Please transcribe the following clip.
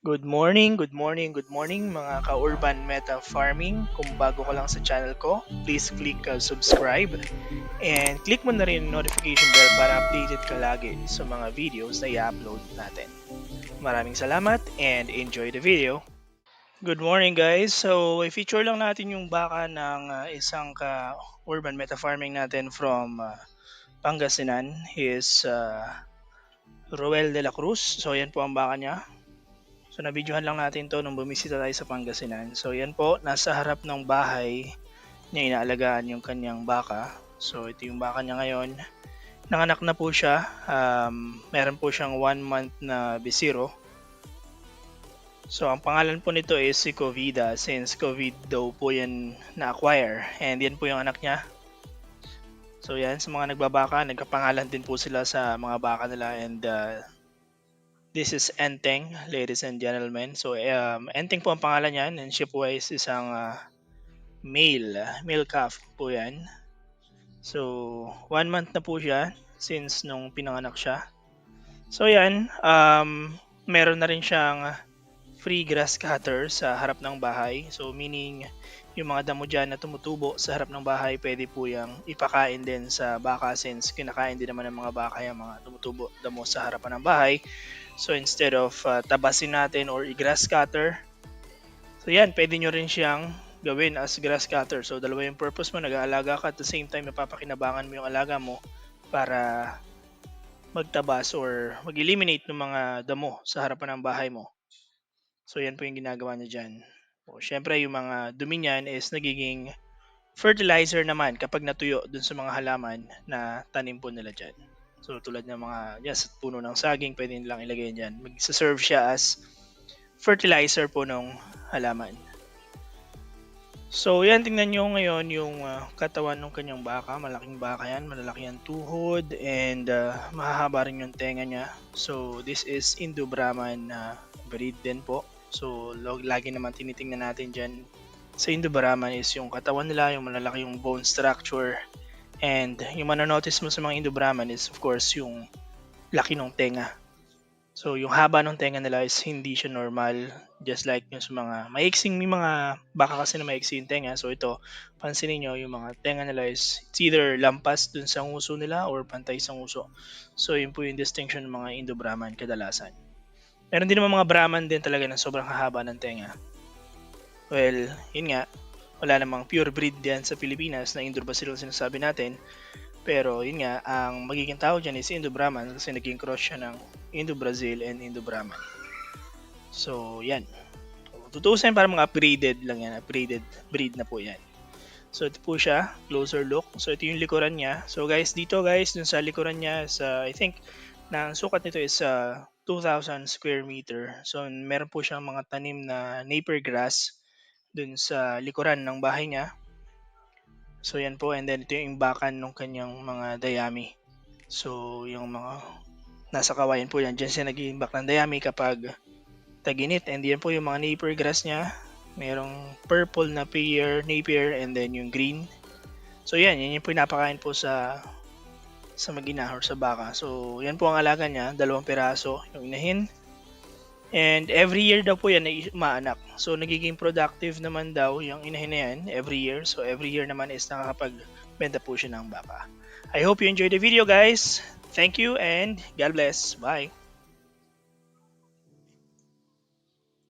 Good morning, good morning, good morning mga ka-urban meta farming. Kung bago ka lang sa channel ko, please click uh, subscribe and click mo na rin yung notification bell para updated ka lagi sa mga videos na i-upload natin. Maraming salamat and enjoy the video. Good morning guys. So, i-feature lang natin yung baka ng uh, isang ka-urban meta farming natin from uh, Pangasinan. He is uh, Roel de la Cruz. So, yan po ang baka niya. So nabidyohan lang natin to nung bumisita tayo sa Pangasinan. So yan po, nasa harap ng bahay niya inaalagaan yung kanyang baka. So ito yung baka niya ngayon. Nanganak na po siya. Um, meron po siyang one month na bisiro. So ang pangalan po nito is si Covida since COVID daw po yan na-acquire. And yan po yung anak niya. So yan, sa mga nagbabaka, nagkapangalan din po sila sa mga baka nila and uh, This is Enteng, ladies and gentlemen. So, um, Enteng po ang pangalan niyan and siya po is isang uh, male, male calf po yan. So, one month na po siya since nung pinanganak siya. So, yan. Um, meron na rin siyang free grass cutter sa harap ng bahay. So, meaning, yung mga damo dyan na tumutubo sa harap ng bahay, pwede po yung ipakain din sa baka since kinakain din naman ng mga baka yung mga tumutubo damo sa harapan ng bahay. So instead of uh, tabasin natin or i-grass cutter, so yan, pwede nyo rin siyang gawin as grass cutter. So dalawa yung purpose mo, nag-aalaga ka at the same time napapakinabangan mo yung alaga mo para magtabas or mag-eliminate ng mga damo sa harapan ng bahay mo. So yan po yung ginagawa niya dyan. O, syempre yung mga dumi niyan is nagiging fertilizer naman kapag natuyo dun sa mga halaman na tanim po nila dyan. So tulad ng mga yes, puno ng saging, pwede nilang ilagay diyan. Magsa-serve siya as fertilizer po ng halaman. So yan, tingnan nyo ngayon yung uh, katawan ng kanyang baka. Malaking baka yan, malalaki ang tuhod and uh, mahahaba rin yung tenga niya. So this is Indo Brahman uh, breed din po. So lagi naman tinitingnan natin dyan sa Indo Brahman is yung katawan nila, yung malalaki yung bone structure, And yung mananotice mo sa mga Indo-Brahman is of course yung laki ng tenga. So yung haba ng tenga nila is hindi siya normal just like yung sa mga maiksing may mga baka kasi na maiksi yung tenga. So ito, pansinin nyo yung mga tenga nila is it's either lampas dun sa nguso nila or pantay sa nguso. So yun po yung distinction ng mga Indo-Brahman kadalasan. Meron din naman mga Brahman din talaga na sobrang haba ng tenga. Well, yun nga, wala namang pure breed diyan sa Pilipinas na Indo-Brazil sinasabi natin. Pero yun nga, ang magiging tao dyan is Indo-Brahman kasi naging cross siya ng Indo-Brazil and Indo-Brahman. So, yan. Tutuusin para mga upgraded lang yan. Upgraded breed na po yan. So, ito po siya. Closer look. So, ito yung likuran niya. So, guys, dito guys, dun sa likuran niya, sa, I think, na ang sukat nito is uh, 2,000 square meter. So, meron po siyang mga tanim na napier grass dun sa likuran ng bahay niya. So yan po and then ito yung imbakan ng kanyang mga dayami. So yung mga nasa kawayan po yan, dyan siya nag-iimbak ng dayami kapag taginit and yan po yung mga napier grass niya. Merong purple na pear, napier and then yung green. So yan, yan yung pinapakain po sa sa magina or sa baka. So yan po ang alaga niya, dalawang piraso yung inahin And every year daw po yan ay umaanak. So nagiging productive naman daw yung inahin na yan every year. So every year naman is nakakapagbenta po siya ng baka. I hope you enjoyed the video guys. Thank you and God bless. Bye.